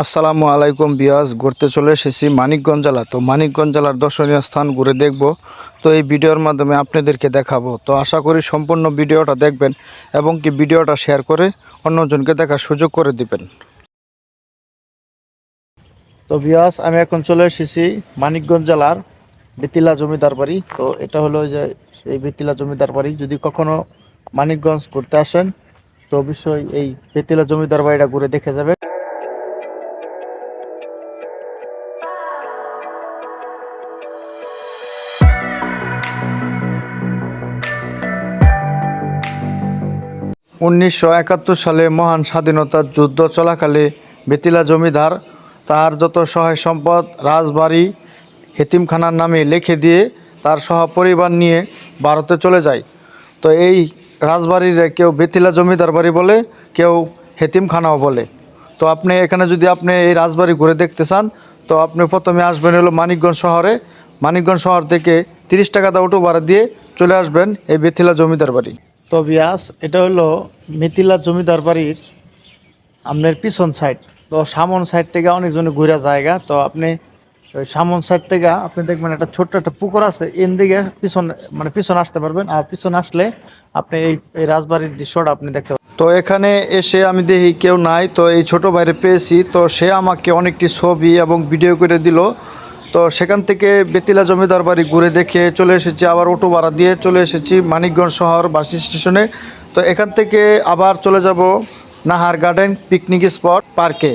আসসালামু আলাইকুম বিয়াস, ঘুরতে চলে এসেছি মানিকগঞ্জ জেলা। তো মানিকগঞ্জ জেলার দর্শনীয় স্থান ঘুরে দেখব। তো এই ভিডিওর মাধ্যমে আপনাদেরকে দেখাবো। তো আশা করি সম্পূর্ণ ভিডিওটা দেখবেন এবং কি ভিডিওটা শেয়ার করে অন্যজনকে দেখার সুযোগ করে দিবেন। তো বিয়াস, আমি এখন চলে এসেছি মানিকগঞ্জ জেলার বেতিলা জমিদার বাড়ি। তো এটা হলো যে এই বেতিলা জমিদার বাড়ি। যদি কখনো মানিকগঞ্জ ঘুরতে আসেন, তো অবশ্যই এই বেতিলা জমিদার বাড়িটা ঘুরে দেখে যাবেন। উনিশশো একাত্তর সালে মহান স্বাধীনতা যুদ্ধ চলাকালে বেতিলা জমিদার তার যত সহায় সম্পদ, রাজবাড়ি, হেতিমখানার নামে লিখে দিয়ে তার সহপরিবার নিয়ে ভারতে চলে যায়। তো এই রাজবাড়ির কেউ বেতিলা জমিদার বাড়ি বলে, কেউ হেতিমখানাও বলে। তো আপনি এখানে যদি আপনি এই রাজবাড়ি ঘুরে দেখতে চান, তো আপনি প্রথমে আসবেন হলো মানিকগঞ্জ শহরে। মানিকগঞ্জ শহর থেকে তিরিশ টাকা দা অটো ভাড়া দিয়ে চলে আসবেন এই বেতিলা জমিদার বাড়ি। তো বিয়াস এটা হলো মিথিলা জমিদার বাড়ির আপনার পিছন সাইড তো সামন সাইড থেকে অনেকজনে ঘুরা জায়গা, তো আপনি ওই সামন সাইড থেকে আপনি দেখবেন একটা ছোট্ট একটা পুকুর আছে, এন দিকে পিছন মানে পিছন আসতে পারবেন। আর পিছন আসলে আপনি এই এই রাজবাড়ির দৃশ্যটা আপনি দেখতে পাবেন তো এখানে এসে আমি দেখি কেউ নাই, তো এই ছোট বাইরে পেয়েছি। তো সে আমাকে অনেকটি ছবি এবং ভিডিও করে দিল। তো সেখান থেকে বেতিলা জমিদার বাড়ি ঘুরে দেখে চলে এসেছি, আবার অটো ভাড়া দিয়ে চলে এসেছি মানিকগঞ্জ শহর বাস স্টেশনে। তো এখান থেকে আবার চলে যাব নাহার গার্ডেন পিকনিক স্পট পার্কে।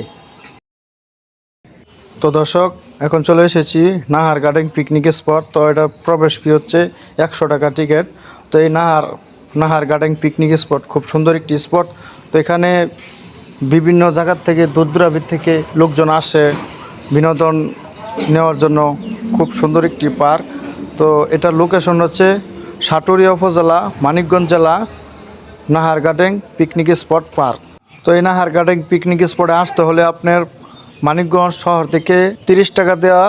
তো দর্শক, এখন চলে এসেছি নাহার গার্ডেন পিকনিক স্পট। তো এটার প্রবেশ ফি হচ্ছে একশো টাকা টিকিট। তো এই Nahar Nahar garden picnic spot খুব সুন্দর একটি স্পট। তো এখানে বিভিন্ন জায়গার থেকে দূর দূরাবির থেকে লোকজন আসে, বিনোদন নেওয়ার জন্য খুব সুন্দর একটি পার্ক। তো এটার লোকেশন হচ্ছে সাটুরিয়া উপজেলা, মানিকগঞ্জ জেলা Nahar garden picnic spot park তো এই নাহার গার্ডেন পিকনিক স্পটে আসতে হলে আপনার মানিকগঞ্জ শহর থেকে তিরিশ টাকা দেওয়া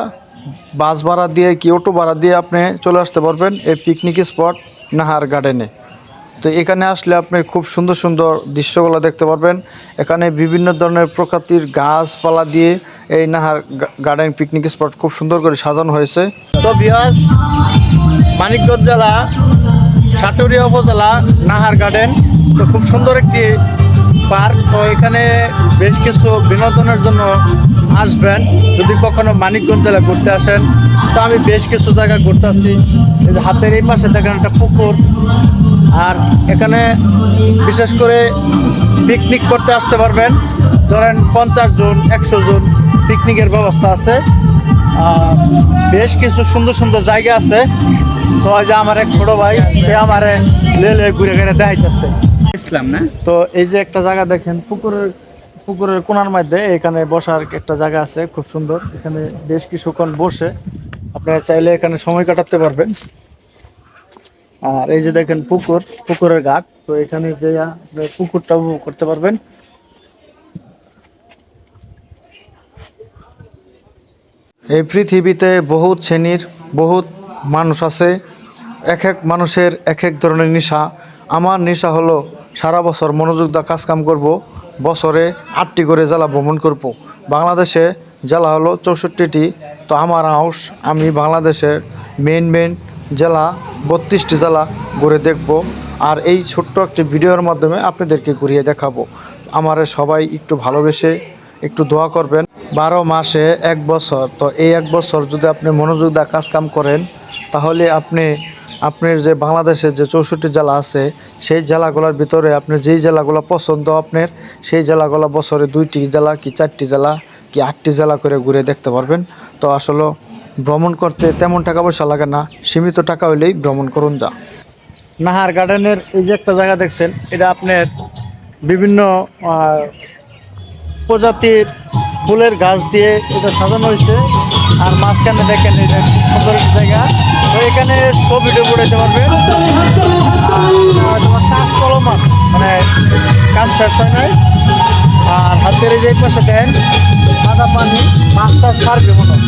বাস ভাড়া দিয়ে কি অটো ভাড়া দিয়ে আপনি চলে আসতে পারবেন এই পিকনিক স্পট নাহার গার্ডেনে তো এখানে আসলে আপনি খুব সুন্দর সুন্দর দৃশ্যগুলো দেখতে পারবেন। এখানে বিভিন্ন ধরনের প্রকৃতির গাছপালা দিয়ে এই নাহার গার্ডেন পিকনিক স্পট খুব সুন্দর করে সাজানো হয়েছে। তো বিয়াস মানিকগঞ্জ জেলা, সাটুরিয়া উপজেলা, নাহার গার্ডেন, তো খুব সুন্দর একটি পার্ক তো এখানে বেশ কিছু বিনোদনের জন্য আসবেন। যদি কখনো মানিকগঞ্জ জেলা ঘুরতে আসেন, তো আমি বেশ কিছু জায়গা ঘুরতে আসি এই যে হাতের এই পাশে দেখেন একটা পুকুর। আর এখানে বিশেষ করে পিকনিক করতে আসতে পারবেন। ধরেন পঞ্চাশ জন, একশো জন পিকনিকের ব্যবস্থা আছে। বেশ কিছু সুন্দর সুন্দর জায়গা আছে। তো যে আমার এক ছোট ভাই, সে আমারে লে ঘুরে ঘুরে দেখাইতেছে। ইসলাম, না? তো এই যে একটা জায়গা দেখেন, পুকুরের পুকুরের কোনার মধ্যে এখানে বসার একটা জায়গা আছে, খুব সুন্দর। এখানে বেশ কিছুক্ষণ বসে আপনারা চাইলে এখানে সময় কাটাতে পারবেন। আর এই যে দেখেন পুকুর, পুকুরের ঘাট, তো এখানে যে পুকুরটা উপভোগ করতে পারবেন। এই পৃথিবীতে বহুত শ্রেণির, বহুত মানুষ আছে। এক এক মানুষের এক এক ধরনের নেশা। আমার নেশা হলো সারা বছর মনোযোগ দা কাজকাম করব, বছরে আটটি করে জেলা ভ্রমণ করব। বাংলাদেশে জেলা হলো চৌষট্টিটি, তো আমার হাউস আমি বাংলাদেশের মেন মেন জেলা, বত্রিশটি জেলা ঘুরে দেখব। আর এই ছোট্ট একটি ভিডিওর মাধ্যমে আপনাদেরকে ঘুরিয়ে দেখাবো। আমার সবাই একটু ভালোবেসে একটু দোয়া করবেন। বারো মাসে এক বছর, তো এই এক বছর যদি আপনি মনোযোগ দা কাজ কাম করেন, তাহলে আপনি আপনার যে বাংলাদেশের যে চৌষট্টি জেলা আছে, সেই জেলাগুলোর ভিতরে আপনার যেই জেলাগুলো পছন্দ আপনার, সেই জেলাগুলো বছরে দুইটি জেলা কি চারটি জেলা কি আটটি জেলা করে ঘুরে দেখতে পারবেন। তো আসলে ভ্রমণ করতে তেমন টাকা পয়সা লাগে না, সীমিত টাকা হলেই ভ্রমণ করুন যা। নাহার গার্ডেনের এই যে একটা জায়গা দেখছেন, এটা আপনার বিভিন্ন প্রজাতির ফুলের গাছ দিয়ে এটা সাজানো হয়েছে। আর মাঝখানে দেখেন এটা খুব সুন্দর একটা জায়গা। তো এখানে ছবি ভিডিও উঠাইতে পারবেন। তোমার কাজ চলমান মানে কাজ শেষ হয় নাই। আর হাতের যে পাশে দেন, সাদা পানি, মাছটা সারবে মনে হয়।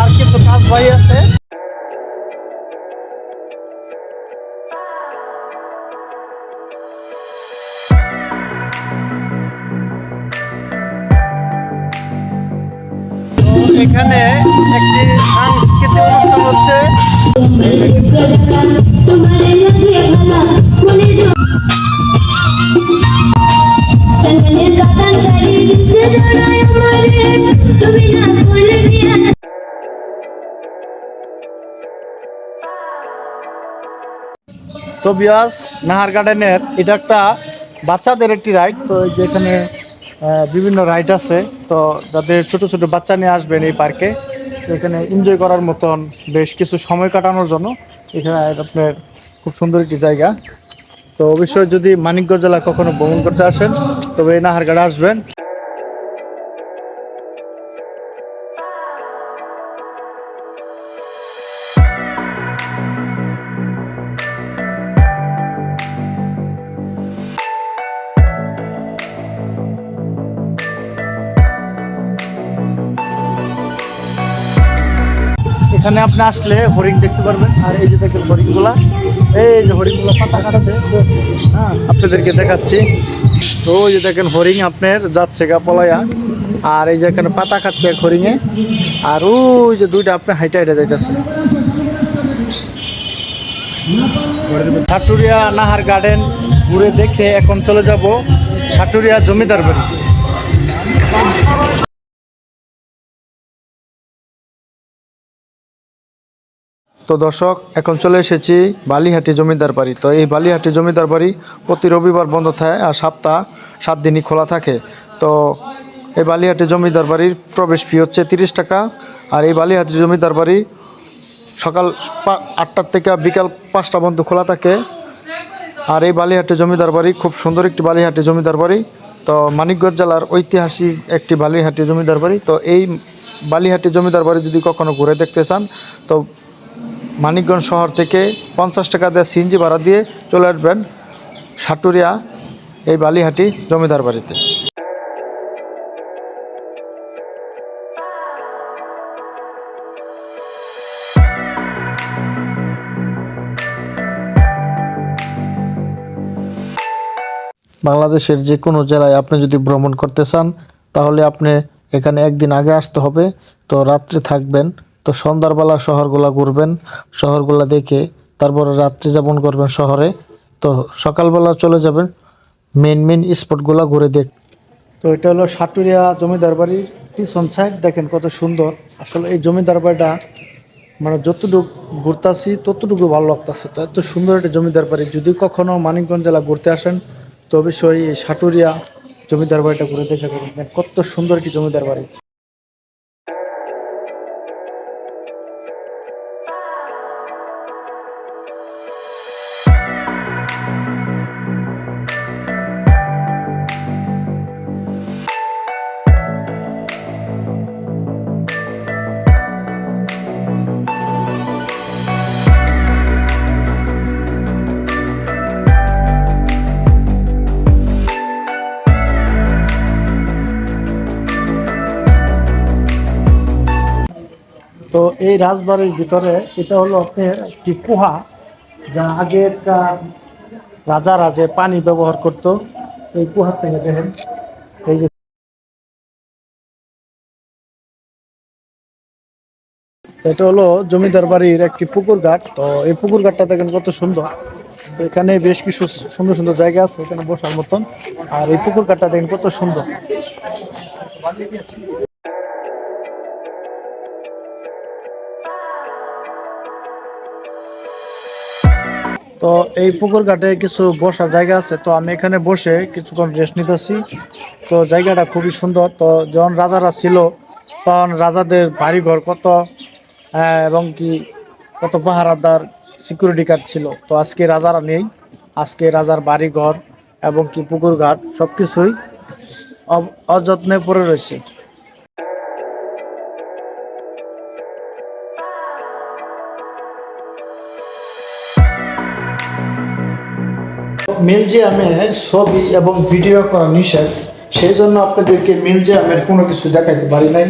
আর কিছু কাজ ভাই আছে। এখানে একটি সাংস্কৃতিক অনুষ্ঠান হচ্ছে। তো বিয়াস নাহার গার্ডেনের এটা একটা বাচ্চাদের একটি রাইড তো এই যে এখানে আহ, বিভিন্ন রাইড আছে। তো যাদের ছোট ছোট বাচ্চা নিয়ে আসবেন এই পার্কে এখানে এনজয় করার মতন বেশ কিছু সময় কাটানোর জন্য এখানে আপনার খুব সুন্দর একটি জায়গা। তো অবশ্যই যদি মানিকগঞ্জ জেলা কখনো ভ্রমণ করতে আসেন, তবে এই নাহারগাড়ে আসবেন। এখানে আপনি আসলে হরিণ দেখতে পারবেন। আর এই যে দেখেন হরিণগুলা, এই যে হরিণগুলো পাতা খাচ্ছে। হ্যাঁ আপনাদেরকে দেখাচ্ছি। তো ওই যে দেখেন হরিণ আপনার যাচ্ছে গা পলায়া আর এই যে এখানে পাতা খাচ্ছে এক হরিণে। আর ওই যে দুইটা আপনি হাইটা হাইটা যাইতেছে। সাটুরিয়া নাহার গার্ডেন ঘুরে দেখে এখন চলে যাব সাটুরিয়া জমিদার বাড়ি। তো দর্শক, এখন চলে এসেছি বালিহাটি জমিদার বাড়ি। তো এই বালিহাটি জমিদার বাড়ি প্রতি রবিবার বন্ধ থাকে আর সপ্তাহ সাত দিনই খোলা থাকে। তো এই বালিহাটি জমিদার বাড়ির প্রবেশ ফি হচ্ছে তিরিশ টাকা আর এই বালিহাটি জমিদার বাড়ি সকাল আটটার থেকে বিকাল পাঁচটা পর্যন্ত খোলা থাকে। আর এই বালিহাটি জমিদার বাড়ি খুব সুন্দর একটি বালিহাটি জমিদার বাড়ি। তো মানিকগঞ্জ জেলার ঐতিহাসিক একটি বালিহাটি জমিদার বাড়ি। তো এই বালিহাটি জমিদার বাড়ি যদি কখনো ঘুরে দেখতে চান, তো মানিকগঞ্জ শহর থেকে পঞ্চাশ টাকা দিয়ে সিএনজি ভাড়া দিয়ে চলে আসবেন সাটুরিয়া, এই বালিহাটি জমিদার বাড়িতে। বাংলাদেশের যে কোনো জেলায় আপনি যদি ভ্রমণ করতে চান, তাহলে আপনি এখানে একদিন আগে আসতে হবে। তো রাত্রে থাকবেন। তো সন্ধ্যারবেলা শহরগুলা ঘুরবেন, শহরগুলা দেখে তারপরে রাত্রে যাপন করবেন শহরে। তো সকালবেলা চলে যাবেন মেন মেন স্পটগুলো ঘুরে দেখ তো এটা হলো সাটুরিয়া জমিদার বাড়ির পিছন সাইড দেখেন কত সুন্দর। আসলে এই জমিদার বাড়িটা মানে যতটুকু ঘুরতাছি, ততটুকু ভালো লাগতাছে। তো এত সুন্দর একটা জমিদার বাড়ি। যদি কখনো মানিকগঞ্জ জেলা ঘুরতে আসেন, তো অবশ্যই এই সাটুরিয়া জমিদার বাড়িটা ঘুরে দেখে দেখেন কত সুন্দর একটি জমিদার বাড়ি। তো এই রাজবাড়ির ভিতরে এটা হলো আপনার একটি কুহা যা আগেকার রাজারা যে পানি ব্যবহার করত, এই কুহার থেকে দেখেন। এই যে এটা হলো জমিদার বাড়ির একটি পুকুর ঘাট। তো এই পুকুর ঘাটটা দেখেন কত সুন্দর। এখানে বেশ কিছু সুন্দর সুন্দর জায়গা আছে এখানে বসার মতন। আর এই পুকুর ঘাটটা দেখেন কত সুন্দর। তো এই পুকুর ঘাটে কিছু বসার জায়গা আছে, তো আমি এখানে বসে কিছুক্ষণ রেস্ট নিতেছি। তো জায়গাটা খুবই সুন্দর, তো যখন রাজারা ছিল, তখন রাজাদের বাড়িঘর কত এবং কি কত পাহারাদার সিকিউরিটি গার্ড ছিল। তো আজকে রাজারা নেই, আজকে রাজার বাড়িঘর এবং কি পুকুর ঘাট সব কিছুই অযত্নে পড়ে রয়েছে। মিউজিয়ামে ছবি এবং ভিডিও করা নিষেধ। সেই জন্য আপনাদেরকে মিউজিয়ামের কোনো কিছু দেখাইতে পারি নাই।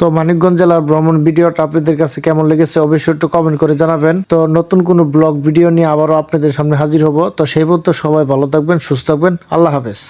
তো মানিকগঞ্জ জেলার ভ্রমণ ভিডিওটা আপনাদের কাছে কেমন লেগেছে অবশ্যই একটু কমেন্ট করে জানাবেন। তো নতুন কোনো ব্লগ ভিডিও নিয়ে আবারও আপনাদের সামনে হাজির হব। তো সেই পর্যন্ত সবাই ভালো থাকবেন, সুস্থ থাকবেন। আল্লাহ হাফেজ।